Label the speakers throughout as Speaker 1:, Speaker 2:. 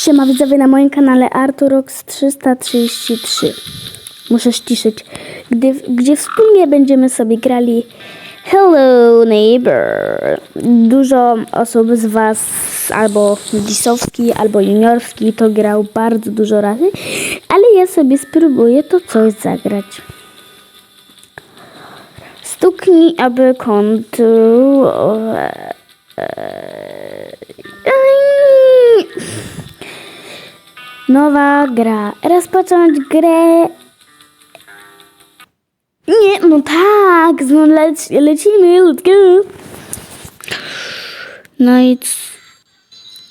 Speaker 1: Siema widzowie na moim kanale Arturox 333. Muszę ściszyć. Gdy, gdzie wspólnie będziemy sobie grali Hello Neighbor. Dużo osób z Was albo dzisowski, albo juniorski to grał bardzo dużo razy, ale ja sobie spróbuję to coś zagrać. Stuknij, aby kontu... Nowa gra. Rozpocząć grę. Nie, no tak, no lec, lecimy, let's go. No i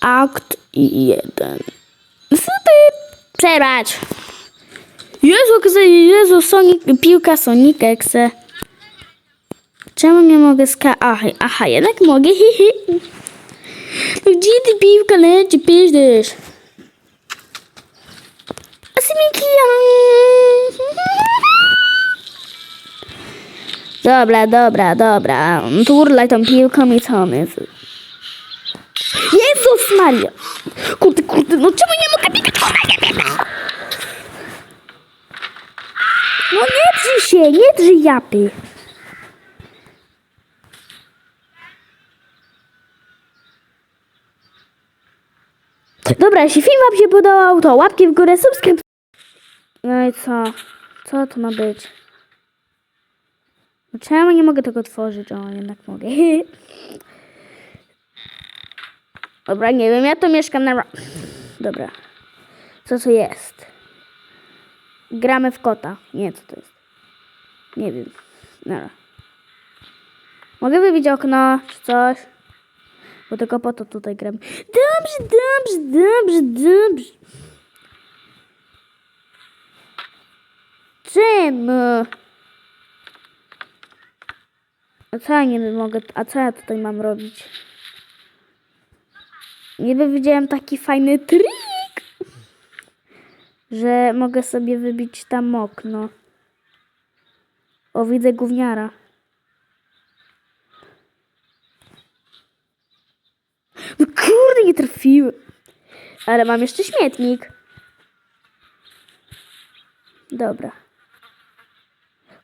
Speaker 1: akt jeden. Super. Przerwać. Jezu, Jezu, Sonic, piłka Sonic Exe. Czemu nie mogę ska... Aha, aha, jednak mogę, hihi. No gdzie ty piłka leci, piszesz? Dobra, dobra, dobra. Turlaj tą piłką i co my... Jezus Maria! Kurde, kurde, no czemu nie mogę biegać! No nie drzyj się, nie drzyj japy. Dobra, jeśli film wam się podobał, to łapki w górę, subskrypcje. No i co? Co to ma być? No czemu nie mogę tego otworzyć? O, jednak mogę. Dobra, nie wiem, ja to mieszkam na... Dobra. Co to jest? Gramy w kota. Nie, co to jest? Nie wiem. Dobra. Mogę wybić okno, czy coś? Bo tylko po to tutaj gram. Dobrze, dobrze, dobrze, dobrze. Czemu? A co ja nie mogę, a co ja tutaj mam robić? Niby widziałem taki fajny trik, że mogę sobie wybić tam okno. O, widzę gówniara. No kurde, nie trafiłem. Ale mam jeszcze śmietnik. Dobra.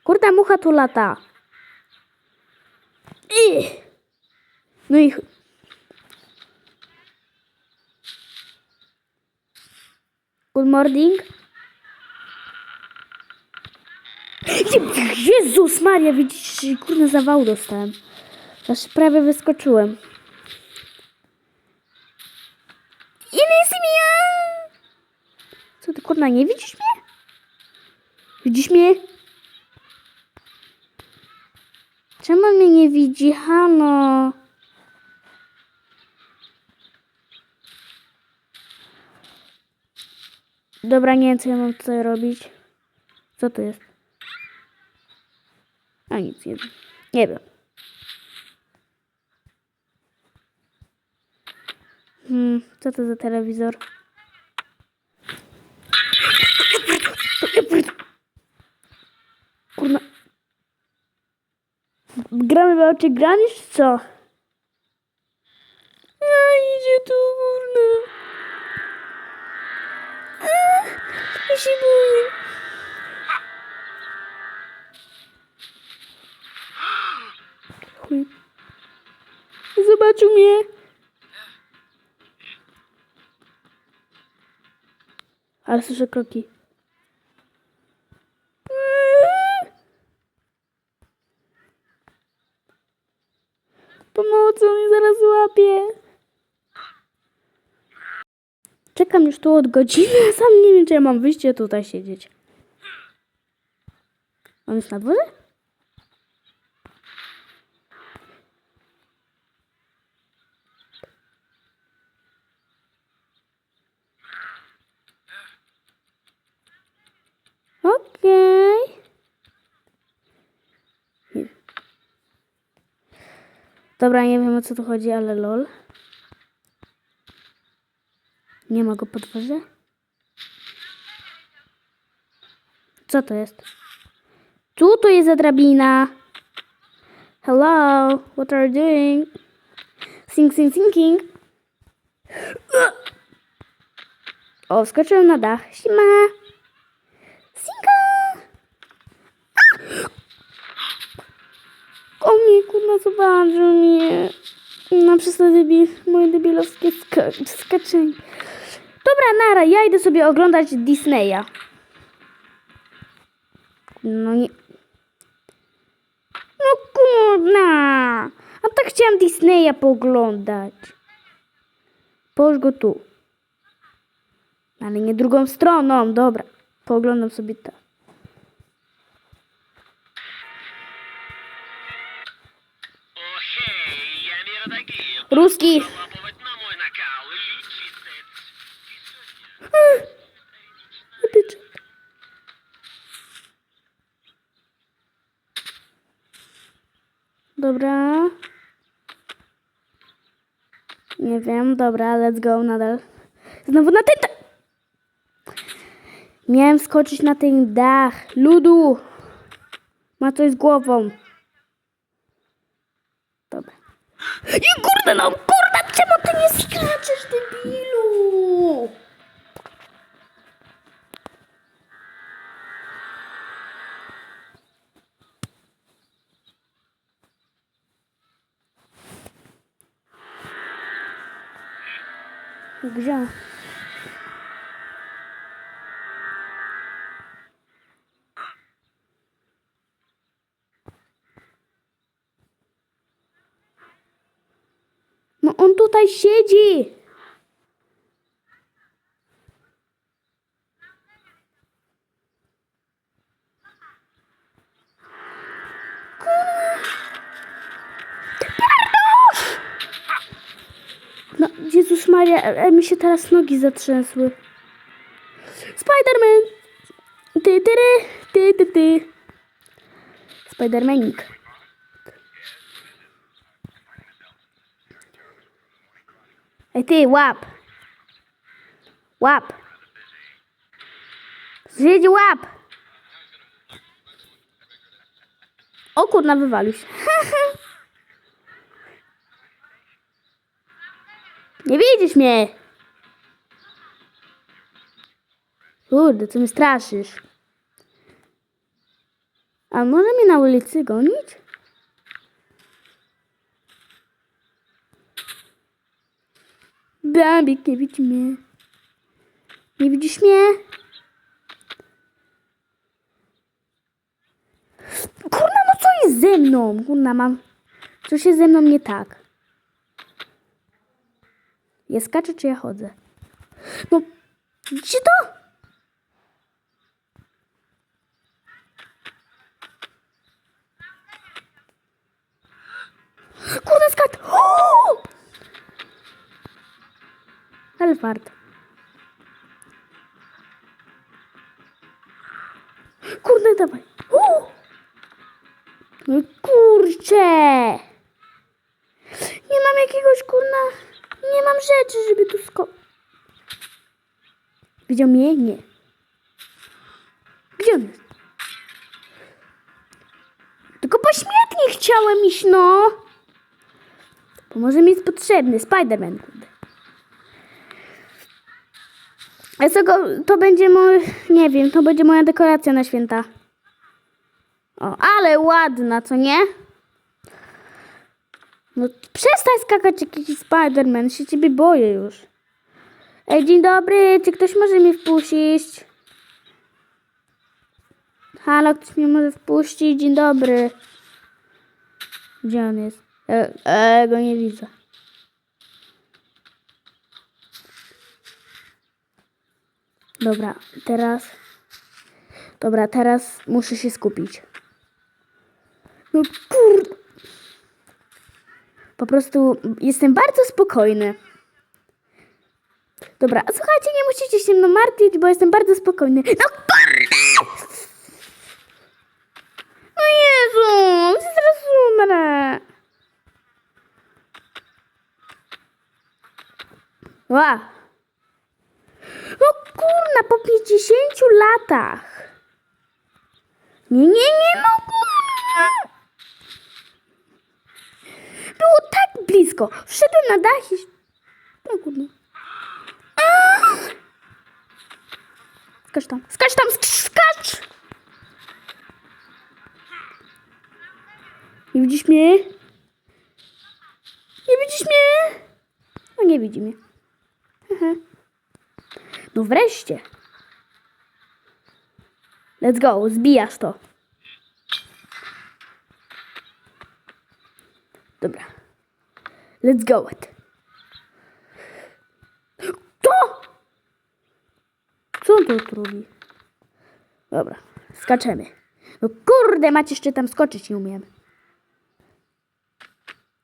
Speaker 1: Kurde, mucha tu lata. No i... Good morning. Je- Jezus Maria, widzisz, kurde, zawał dostałem. Aż prawie wyskoczyłem. Co ty, kurna, nie widzisz mnie? Widzisz mnie? Czemu mnie nie widzi? Halo? Dobra, nie wiem, co ja mam tutaj robić. Co to jest? A nic, nie wiem. Nie wiem. Hmm, co to za telewizor? Kurna. Gramy oczy granisz, co? A, idzie tu, kurna. A, ja się boję. Zobaczył mnie. Ale słyszę kroki. On mnie zaraz łapie. Czekam już tu od godziny, sam nie wiem, czy ja mam wyjście tutaj siedzieć. On jest na dworze? Okej. Dobra, nie wiem o co tu chodzi, ale lol. Nie ma go pod dworze? Co to jest? Tu to jest za drabina. Hello, what are you doing? Sing, sing, singing. O, wskoczyłem na dach. Sima. Sinka. O kurna, zobaczył mnie. Na przez te debil, moje debilowskie ska skaczenie. Dobra, nara, ja idę sobie oglądać Disneya. No nie... No kurna! A tak chciałam Disneya pooglądać. Połóż go tu. Ale nie drugą stroną, dobra. Pooglądam sobie tak. ruski. Dobra. Nie wiem, dobra, let's go nadal. Znowu na ten... Miałem skoczyć na ten dach. Ludu! Ma coś z głową. Kurde, no kurde, czemu ty nie skaczesz, debilu? Gdzie? Tutaj siedzi. No, Jezus Maria, e, mi się teraz nogi zatrzęsły. Spiderman! Ty, ty, ty, ty, ty. Spidermanik. Ej, ty, łap! Łap! Zjedź łap! O kurna, wywalił się. Nie widzisz mnie! Kurde, co mnie straszysz? A może mnie na ulicy gonić? Bambik, nie widzi mnie. Nie widzisz mnie? Kurna, no co jest ze mną? Kurna, mam... Coś jest ze mną nie tak. Ja skaczę, czy ja chodzę? No, gdzie to? Kurde, skacz! O! Ale fart. Kurde, dawaj. No kurczę! Nie mam jakiegoś kurna... Nie mam rzeczy, żeby tu sko... Widział mnie? Nie. Gdzie on jest? Tylko po śmietnik chciałem iść, no! Bo może mi jest potrzebny Spiderman. kurde. Co to będzie mój, nie wiem, to będzie moja dekoracja na święta. O, ale ładna, co nie? No przestań skakać jakiś Spiderman, się ciebie boję już. Ej, dzień dobry, czy ktoś może mnie wpuścić? Halo, ktoś mnie może wpuścić? Dzień dobry. Gdzie on jest? E, e go nie widzę. Dobra, teraz... Dobra, teraz muszę się skupić. No kurde... Po prostu jestem bardzo spokojny. Dobra, słuchajcie, nie musicie się mną martwić, bo jestem bardzo spokojny. No kurde! No Jezu, zaraz umrę. Ła. No kurna, po 50 latach. Nie, nie, nie, no kurna. Było tak blisko. Wszedłem na dach i... No kurna. Skacz tam, skacz tam, sk- skacz! Nie widzisz mnie? Nie widzisz mnie? No nie widzi mnie. Mhm. No wreszcie. Let's go, zbijasz to. Dobra. Let's go it. To! Co on tu robi? Dobra, skaczemy. No kurde, macie jeszcze tam skoczyć, nie umiem.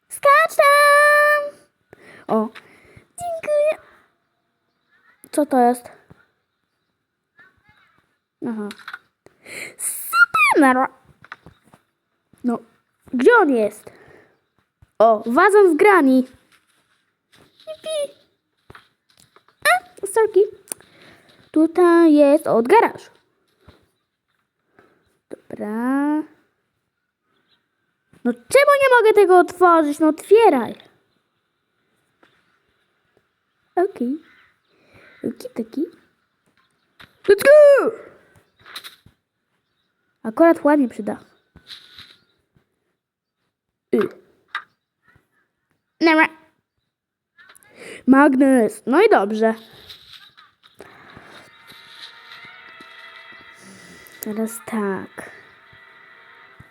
Speaker 1: Skacz tam! O. Co to jest? Aha. Super! No, gdzie on jest? O, wazon z grani. Jupi. A, sorki. Tutaj jest od garażu. Dobra. No czemu nie mogę tego otworzyć? No otwieraj. Okej. Oki taki. Let's go! Akurat ładnie przyda. Y. Dobra. Magnes. No i dobrze. Teraz tak.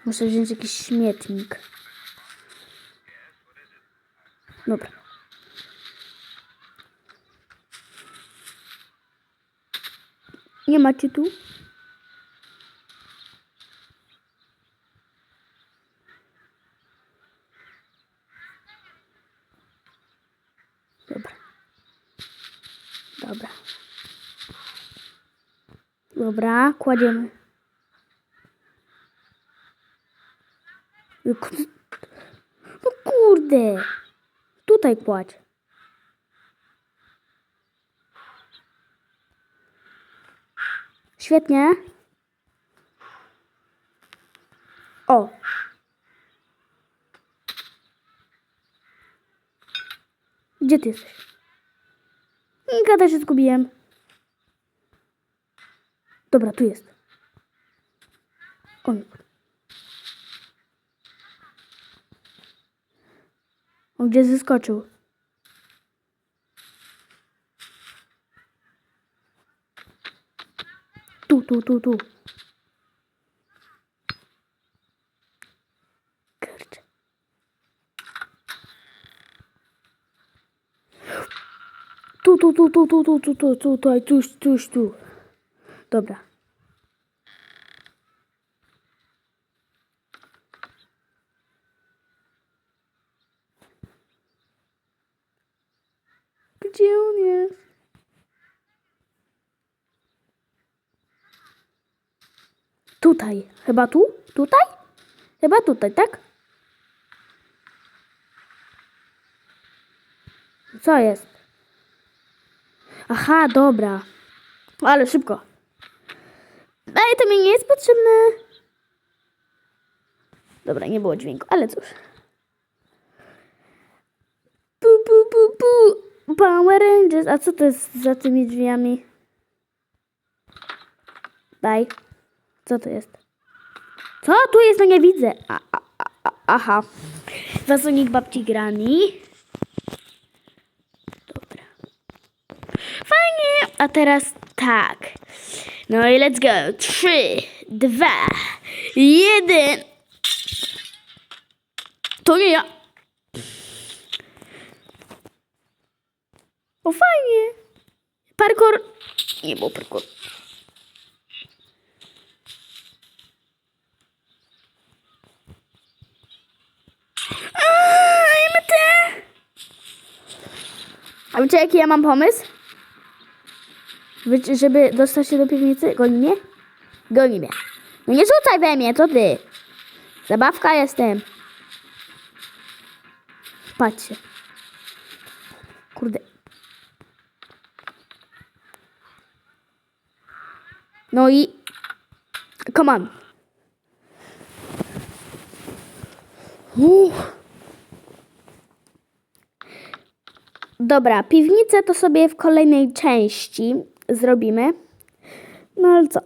Speaker 1: Muszę wziąć jakiś śmietnik. Dobra. Nie macie tu? Dobra. Dobra. Dobra, kładziemy. No kurde. Tutaj kładź. Świetnie. O. Gdzie ty jesteś? Gada się zgubiłem. Dobra, tu jest. On. On gdzie zeskoczył? Tu, tu, tu, tu. Kurczę. Tu, tu, tu, tu, tu, tu, tu, tu, tutaj, tuż, tuż, tu. Dobra. Gdzie on jest? Tutaj. Chyba tu? Tutaj? Chyba tutaj, tak? Co jest? Aha, dobra. Ale szybko. Ale to mi nie jest potrzebne. Dobra, nie było dźwięku, ale cóż. Pu, pu, pu, pu. Power Rangers. A co to jest za tymi drzwiami? Daj. Co to jest? Co tu jest? No nie widzę. A, a, a, aha. Wazonik babci Grani. Dobra. Fajnie. A teraz tak. No i let's go. Trzy, dwa, jeden. To nie ja. O fajnie. Parkour. Nie było parkour. Aaaa, te. A wiecie jaki ja mam pomysł? Wy- Żeby dostać się do piwnicy? Goni mnie? Goni mnie. No nie rzucaj we mnie, to ty. Zabawka jestem. Patrzcie. Kurde. No i... Come on. Uff. Dobra, piwnicę to sobie w kolejnej części zrobimy. No ale co?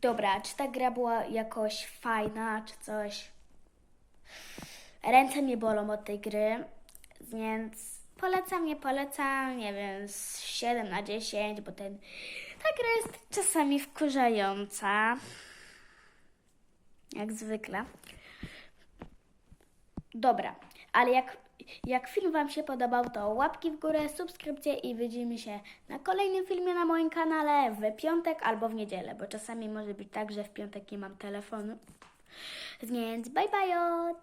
Speaker 1: Dobra, czy ta gra była jakoś fajna, czy coś? Ręce mnie bolą od tej gry, więc polecam, nie polecam, nie wiem, z 7 na 10, bo ten, ta gra jest czasami wkurzająca. Jak zwykle. Dobra, ale jak, jak film Wam się podobał, to łapki w górę, subskrypcje i widzimy się na kolejnym filmie na moim kanale w piątek albo w niedzielę, bo czasami może być tak, że w piątek nie mam telefonu. Więc bye bye, o,